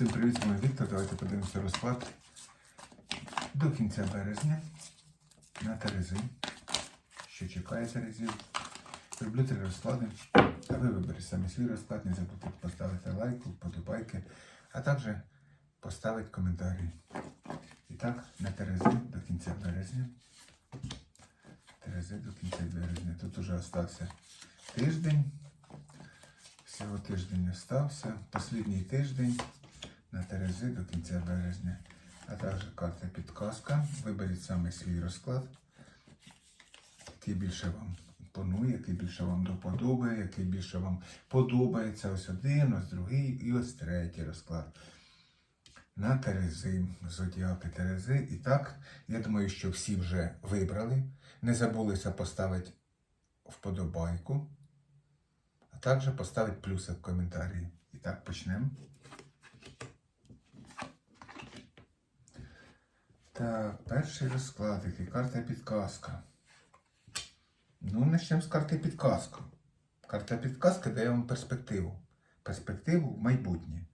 Всім привіт, з Віктор. Давайте подивимося розклад до кінця березня на Терези. Що чекає Терезів. Роблю три розклади. А ви виберіть самі свій розклад. Не забудьте поставити лайк, вподобайки, а також поставити коментарі. І так, на Терези до кінця березня. Терези до кінця березня. Тут уже остався тиждень. Всього тиждень остався. Послідній тиждень на Терези до кінця березня. А також карта підказка. Виберіть саме свій розклад, який більше вам імпонує, який більше вам доподобає, який більше вам подобається. Ось один, ось другий і ось третій розклад. На Терези, зодіаки Терези. І так, я думаю, що всі вже вибрали. Не забулися поставити вподобайку а також поставити плюси в коментарі. І так почнемо. Так, перший розклад, який карта підказка. Ну, почнемо з карти підказка. Карта підказка дає вам перспективу. Перспективу в майбутнє.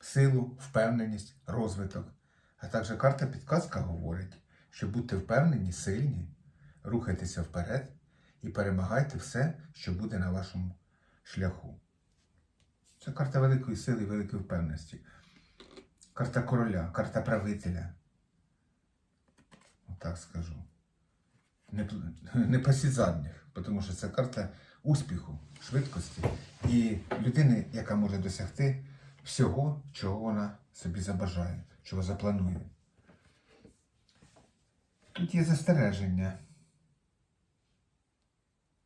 Силу, впевненість, розвиток. А також карта підказка говорить, що будьте впевнені, сильні, рухайтеся вперед і перемагайте все, що буде на вашому шляху. Це карта великої сили і великої впевненості. Карта короля, карта правителя. Отак скажу. Не, пл- не пасіть задніх, тому що це карта успіху, швидкості і людини, яка може досягти всього, чого вона собі забажає, чого запланує. Тут є застереження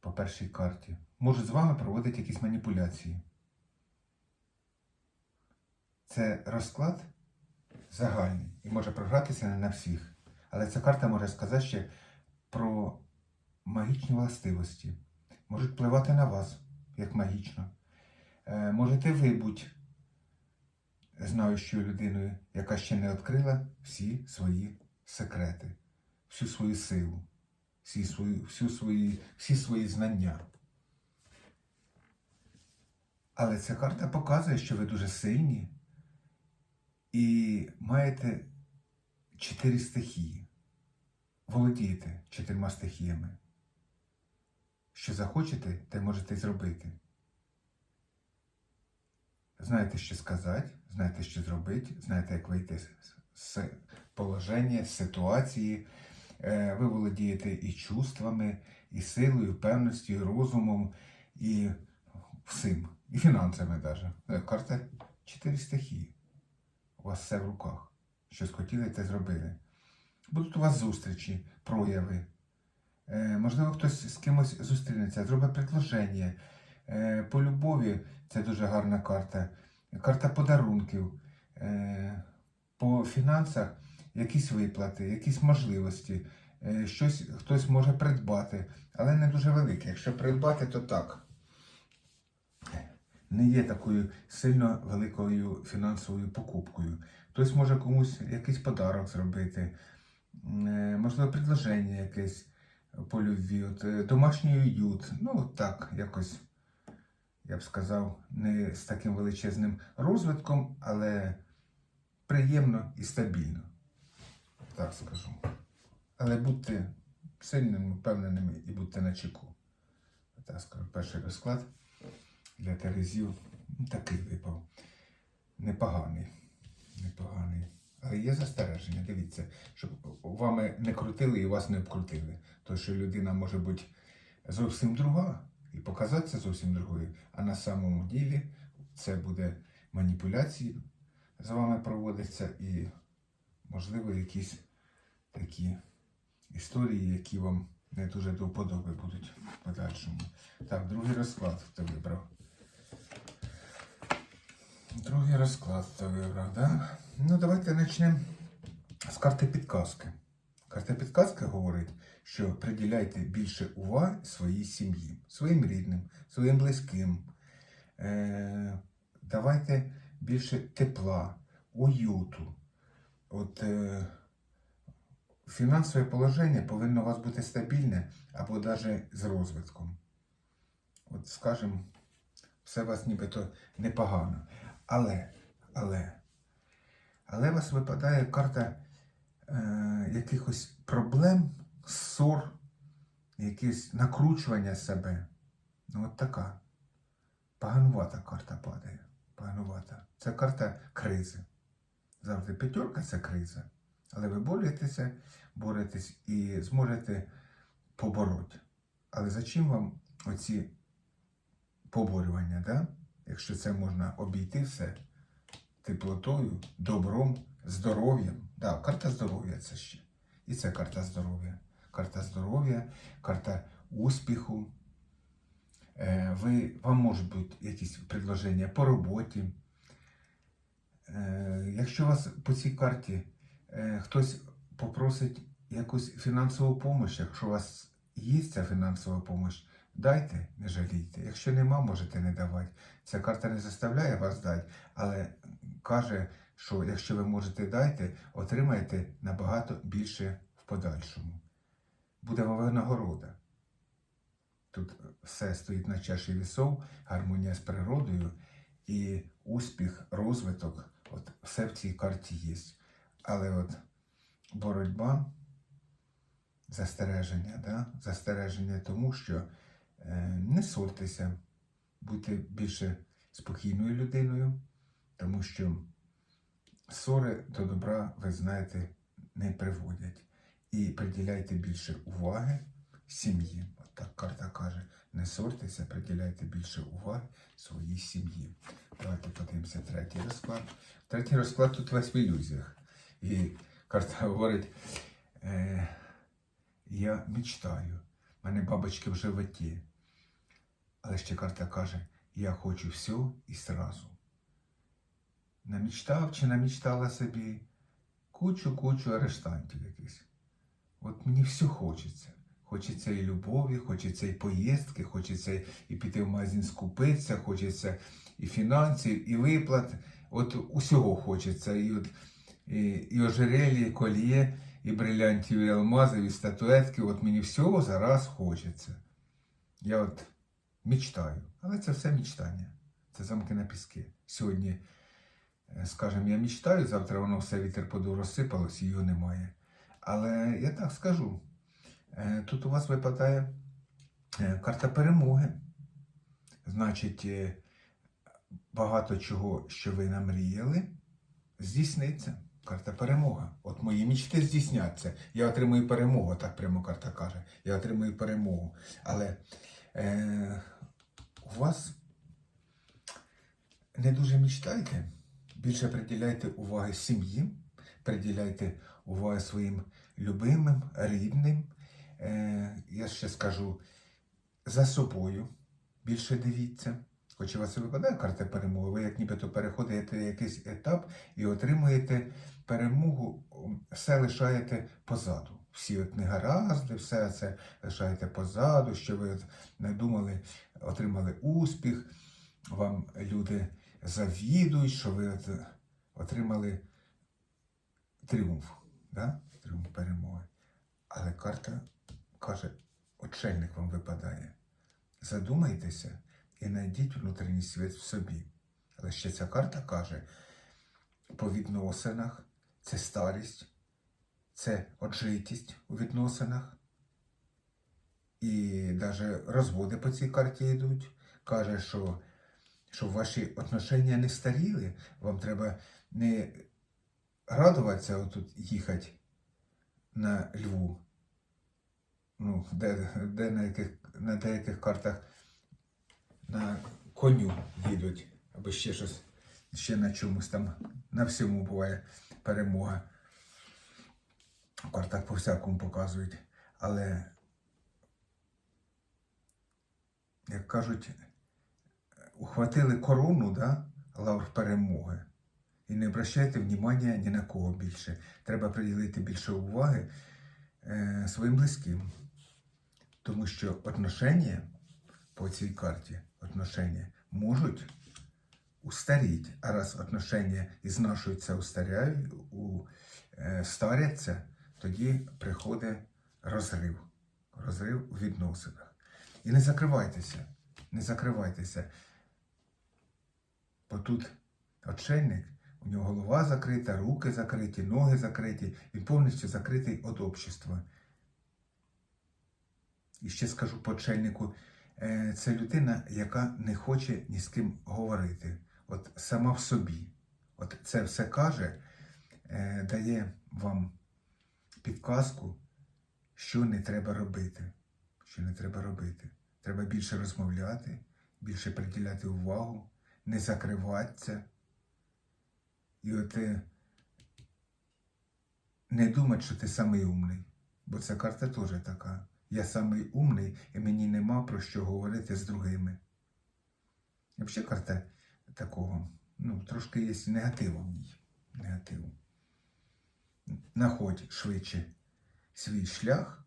по першій карті. Можуть з вами проводити якісь маніпуляції. Це розклад загальний і може програтися не на всіх. Але ця карта може сказати ще про магічні властивості. Можуть впливати на вас, як магічно. Е, можете ви бути знаючою людиною, яка ще не відкрила всі свої секрети, всю свою силу всі свої, всю свої, всі свої знання. Але ця карта показує, що ви дуже сильні і маєте чотири стихії. Володієте чотирма стихіями. Що захочете, те можете зробити. Знаєте, що сказати, знаєте, що зробити, знаєте, як вийти з- положення, з ситуації. Е, Ви володієте і чувствами, і силою, і певністю, і розумом, і всім, і фінансами навіть. Карта чотири стихії. У вас все в руках. Що схотіли, те зробили. Будуть у вас зустрічі, прояви. Е, Можливо, хтось з кимось зустрінеться, зробить предложення. Е, По любові це дуже гарна карта. Карта подарунків. Е, По фінансах якісь виплати, якісь можливості, щось хтось може придбати, але не дуже велике. Якщо придбати, то так. Не є такою сильно великою фінансовою покупкою. Хтось може комусь якийсь подарок зробити, можливо, предложення якесь по любві, от, е, домашній уют. Ну, так, якось, я б сказав, не з таким величезним розвитком, але приємно і стабільно так скажу. Але будьте сильними, впевненими і будьте на чеку. Так скажу, перший розклад для Терезів ну, такий випав. Непоганий. Непоганий. Але є застереження, дивіться, щоб вами не крутили і вас не обкрутили. Тому що людина може бути зовсім друга і показатися зовсім другою, а на самому ділі це буде маніпуляції з вами проводиться і можливо, якісь такі історії, які вам не дуже до вподоби будуть в подальшому. Так, другий розклад хто вибрав. Другий розклад хто вибрав, так? Ну, давайте почнемо з карти підказки. Карта підказки говорить, що приділяйте більше уваги своїй сім'ї, своїм рідним, своїм близьким. Е, давайте більше тепла, уюту. От е, фінансове положення повинно у вас бути стабільне або навіть з розвитком. От, скажімо, все у вас нібито непогано. Але але. Але у вас випадає карта е, якихось проблем, ссор, якесь накручування себе. Ну, от така. Поганувата карта падає. Поганувата. Це карта кризи. Завжди п'ятерка це криза. Але ви боретеся, боретесь і зможете побороти. Але за чим вам оці поборювання, да? якщо це можна обійти все теплотою, добром, здоров'ям. Да, карта здоров'я це ще. І це карта здоров'я. Карта здоров'я, карта успіху. Е, ви, вам можуть бути якісь предложення по роботі. Е, якщо вас по цій карті е, хтось попросить якусь фінансову допомогу, якщо у вас є ця фінансова допомога, дайте, не жалійте. Якщо нема, можете не давати. Ця карта не заставляє вас дати, але каже, що якщо ви можете дайте, отримаєте набагато більше в подальшому. Буде винагорода. Тут все стоїть на чаші вісов, гармонія з природою і успіх, розвиток, от все в цій карті є. Але от боротьба, застереження, да? застереження тому, що е, не ссорьтеся, будьте більше спокійною людиною, тому що ссори до добра, ви знаєте, не приводять. І приділяйте більше уваги сім'ї. От так карта каже, не ссорьтеся, приділяйте більше уваги своїй сім'ї. Давайте подивимося третій розклад. Третій розклад тут весь в ілюзіях. І карта говорить, е, я мечтаю, в мене бабочки в животі. Але ще карта каже, я хочу все і сразу. Намічтав чи намічтала собі кучу-кучу арештантів якихось. От мені все хочеться. Хочеться і любові, хочеться і поїздки, хочеться і піти в магазин скупитися, хочеться і фінансів, і виплат. От усього хочеться. І, от, і, і ожерелі, і коліє, і брилянтів, і алмазів, і статуетки. От мені всього зараз хочеться. Я от мечтаю. Але це все мечтання. Це замки на піски. Сьогодні, е, скажімо, я мечтаю, завтра воно все вітер подув розсипалось і його немає. Але я так скажу. Е, Тут у вас випадає е, карта перемоги. Значить, багато чого, що ви намріяли, здійсниться. Карта перемога. От мої мічти здійсняться. Я отримую перемогу, так прямо карта каже. Я отримую перемогу. Але у вас не дуже мечтайте. Більше приділяйте уваги сім'ї, приділяйте уваги своїм любимим, рідним. Е, я ще скажу за собою більше дивіться. Хоч у вас і випадає карта перемоги, ви як нібито переходите якийсь етап і отримуєте перемогу, все лишаєте позаду. Всі от негаразди, все це лишаєте позаду, що ви не думали, отримали успіх, вам люди завідують, що ви от отримали тріумф, да? тріумф перемоги. Але карта каже, очельник вам випадає. Задумайтеся і знайдіть внутрішній світ в собі. Але ще ця карта каже, по відносинах це старість, це оджитість у відносинах. І навіть розводи по цій карті йдуть. Каже, що щоб ваші отношення не старіли, вам треба не радуватися отут їхати на Льву. Ну, де, де на, яких, на деяких картах на коню їдуть, або ще щось, ще на чомусь там, на всьому буває перемога. В картах по всякому показують. Але, як кажуть, ухватили корону, да, лавр перемоги. І не обращайте внимання ні на кого більше. Треба приділити більше уваги е, своїм близьким. Тому що отношення по цій карті отношення можуть устаріти. А раз отношення ізнашуються, устаряють, у, е, старяться, тоді приходить розрив. Розрив у відносинах. І не закривайтеся, не закривайтеся. Бо тут отшельник У нього голова закрита, руки закриті, ноги закриті. Він повністю закритий від общества. І ще скажу почельнику, е, це людина, яка не хоче ні з ким говорити. От сама в собі. От це все каже, е, дає вам підказку, що не треба робити. Що не треба робити. Треба більше розмовляти, більше приділяти увагу, не закриватися. І от е, не думати, що ти самий умний. Бо ця карта теж така. Я самий умний, і мені нема про що говорити з другими. Взагалі карта такого, ну, трошки є негативу в ній. Негативу. Находь швидше свій шлях,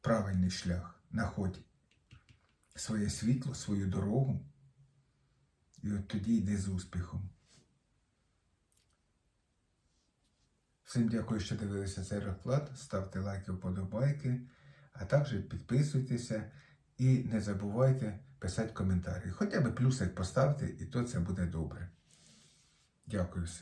правильний шлях, находь своє світло, свою дорогу, і от тоді йди з успіхом. Всім дякую, що дивилися цей розклад. Ставте лайки, вподобайки, а також підписуйтеся і не забувайте писати коментарі. Хоча б плюсик поставте, і то це буде добре. Дякую всім.